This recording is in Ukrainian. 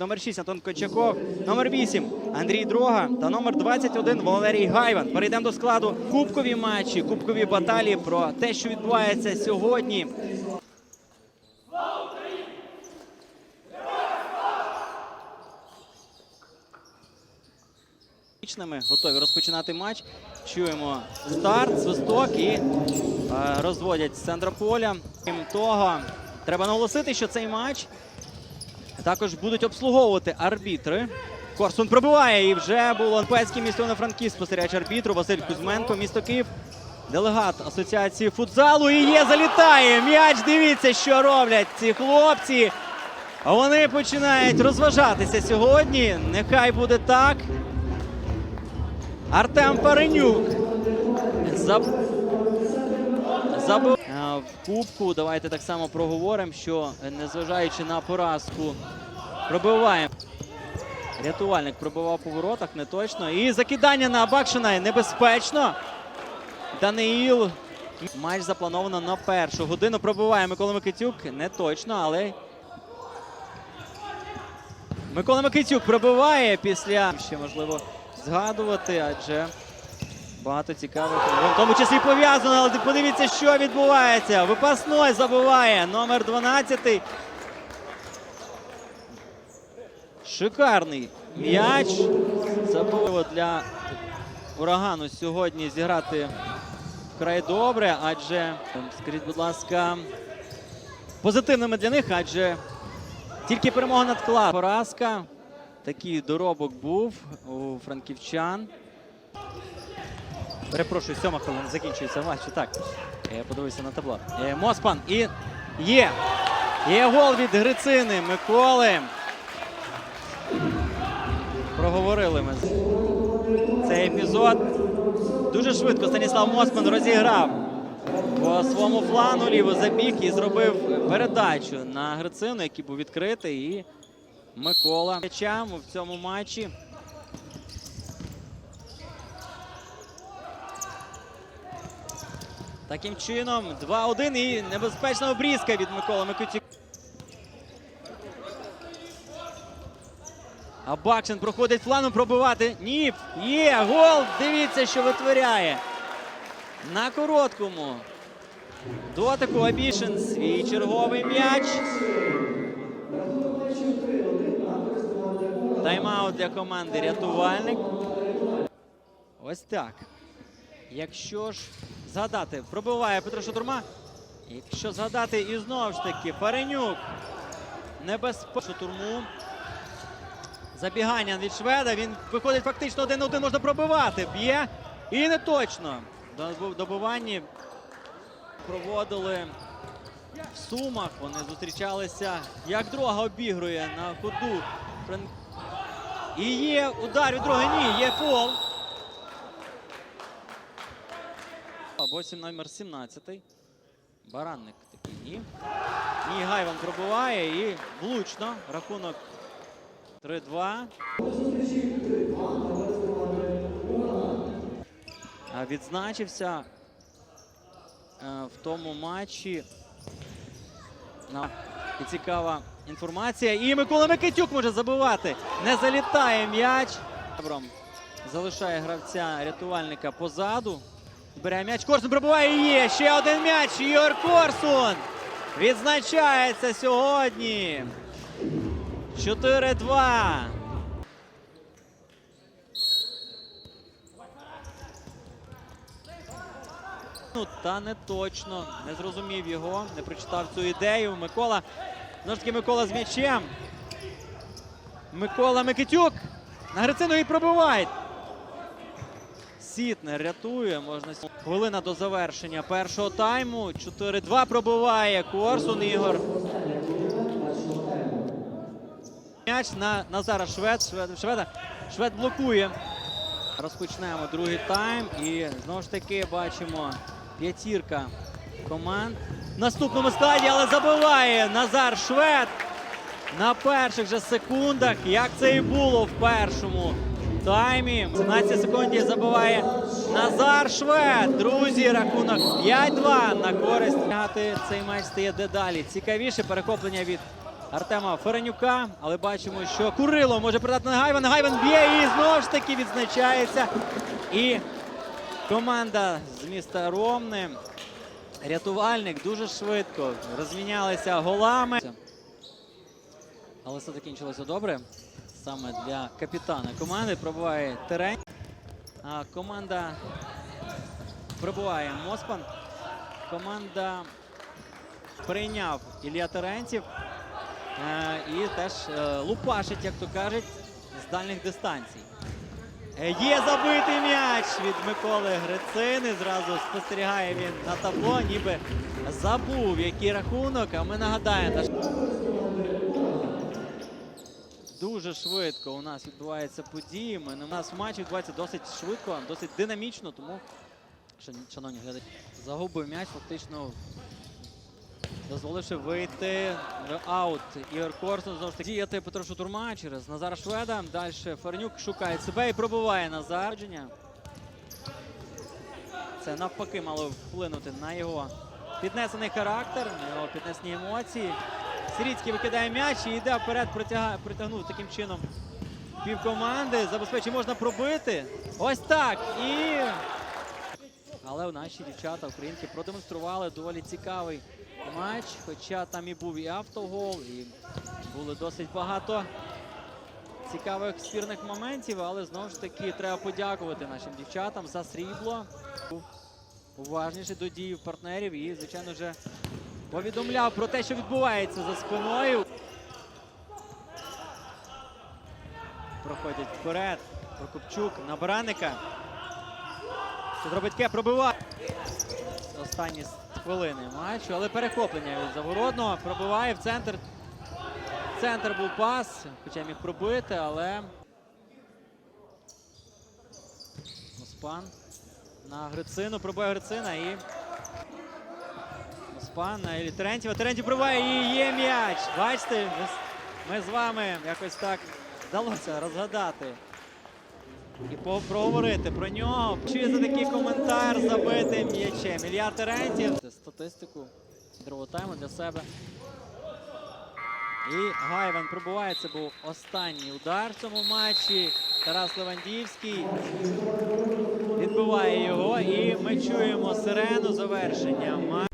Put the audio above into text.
Номер 6 Антон Кочаков, номер 8 Андрій Дрога та номер 21 Валерій Гайван. Перейдемо до складу кубкові матчі, кубкові баталії про те, що відбувається сьогодні. Готові розпочинати матч. Чуємо старт, свисток і е, розводять з центра поля. Крім того, треба наголосити, що цей матч також будуть обслуговувати арбітри. Корсун пробиває і вже було Пецький місто на франківськ спостерігач арбітру Василь Кузьменко, місто Київ. Делегат асоціації футзалу і є залітає. М'яч. Дивіться, що роблять ці хлопці. Вони починають розважатися сьогодні. Нехай буде так. Артем Паренюк. Заб... Забив А, в кубку. Давайте так само проговоримо, що е, незважаючи на поразку, пробиваємо. Рятувальник пробивав по воротах, не точно. І закидання на Абакшина небезпечно. Даниїл. Матч заплановано на першу годину. Пробиває Микола Микитюк. Не точно, але. Микола Микитюк пробиває після. Ще можливо згадувати, адже багато цікавих. В тому числі пов'язано, але подивіться, що відбувається. Випасной забиває номер 12. Шикарний м'яч. Забив для урагану сьогодні зіграти вкрай добре, адже, скажіть, будь ласка, позитивними для них, адже тільки перемога над Кла. Поразка. Такий доробок був у франківчан. Перепрошую, сьома хвилина закінчується матч. Так, я подивився на табло. Е, Моспан і є. Є гол від Грицини Миколи. Проговорили ми цей епізод. Дуже швидко Станіслав Моспан розіграв по своєму флану ліво забіг і зробив передачу на Грицину, який був відкритий. І Микола м'ячем в цьому матчі. Таким чином 2-1 і небезпечна обрізка від Миколи Микитюк. А Бакшин проходить фланом пробивати. Ні, є гол. Дивіться, що витворяє. На короткому. Дотику Абішин свій черговий м'яч. Тайм-аут для команди рятувальник. Ось так. Якщо ж згадати, пробиває Петро Шатурма. Якщо згадати і знову ж таки Паренюк. Небезпечно Шатурму. Забігання від шведа. Він виходить фактично один на один можна пробивати. Б'є. І не точно. Добиванні проводили в Сумах. Вони зустрічалися. Як друга обігрує на ходу. І є удар від друга. Ні, є фол. Або номер 17. Баранник такий. Ні. Ні, Гайван пробиває і влучно. Рахунок 3-2. Відзначився е, в тому матчі. І цікава інформація. І Микола Микитюк може забивати. Не залітає м'яч. Залишає гравця рятувальника позаду. Збирає м'яч. Корсун пробиває. І Є ще один м'яч. Ігор Корсун відзначається сьогодні. 4-2. Ну, та не точно. Не зрозумів його, не прочитав цю ідею. Микола. Знову ж таки Микола з м'ячем. Микола Микитюк. На Грицину і пробиває. Сітнер рятує. Можна хвилина до завершення першого тайму. 4-2 пробиває Корсун Ігор. М'яч на Назара Швед. Швед. Шведа. Швед блокує. Розпочнемо другий тайм. І знову ж таки бачимо п'ятірка команд. В наступному складі, але забиває Назар Швед на перших же секундах. Як це і було в першому таймі. 17 секунді забиває Назар Швед. Друзі, рахунок 5-2 на користь. Цей матч стає дедалі. Цікавіше перехоплення від Артема Ференюка. Але бачимо, що Курило може передати на Гайвана. Гайван б'є і знову ж таки відзначається. І команда з міста Ромни. Рятувальник дуже швидко розмінялися голами. Але все закінчилося добре. Саме для капітана команди пробуває терен. А команда пробуває Моспан. Команда прийняв Ілля Теренців. Е, і теж е, лупашить, як то кажуть, з дальніх дистанцій. Е, Є забитий м'яч від Миколи Грицини. Зразу спостерігає він на табло, ніби забув, який рахунок. А ми нагадаємо, дуже швидко у нас відбуваються події. Ми- У нас матч відбувається досить швидко, досить динамічно, тому, шановні глядачі, загубив м'яч, фактично дозволивши вийти в аут. Ігор Корсун знову ж таки діяти Петро Шутурма через Назара Шведа. Далі Фернюк шукає себе і пробиває Назар. Це навпаки мало вплинути на його піднесений характер, на його піднесені емоції. Сіріцький викидає м'яч і йде вперед, протяга- притягнув таким чином півкоманди. Забезпечить можна пробити. Ось так. І але наші дівчата, українки, продемонстрували доволі цікавий матч. Хоча там і був і автогол, і було досить багато цікавих спірних моментів. Але знову ж таки треба подякувати нашим дівчатам за срібло. Був уважніший до дій партнерів і, звичайно, вже повідомляв про те, що відбувається за спиною. Проходять вперед. Прокопчук на Бараника. Зробить пробиває. Останні хвилини матчу, але перехоплення від Загородного. Пробиває в центр. Центр був пас, хоча міг пробити, але. Оспан на Грицину. Пробиває Грицина і. Оспан на Іллі Терентьєва. Терентьєв пробиває і є м'яч. Бачите, ми, з- вами якось так вдалося розгадати і проговорити про нього. Чи за такий коментар забитим м'ячем? Ілля Терентів. Статистику другого тайму для себе. І Гайван пробуває. Це був останній удар в цьому матчі. Тарас Левандівський відбиває його. І ми чуємо сирену завершення.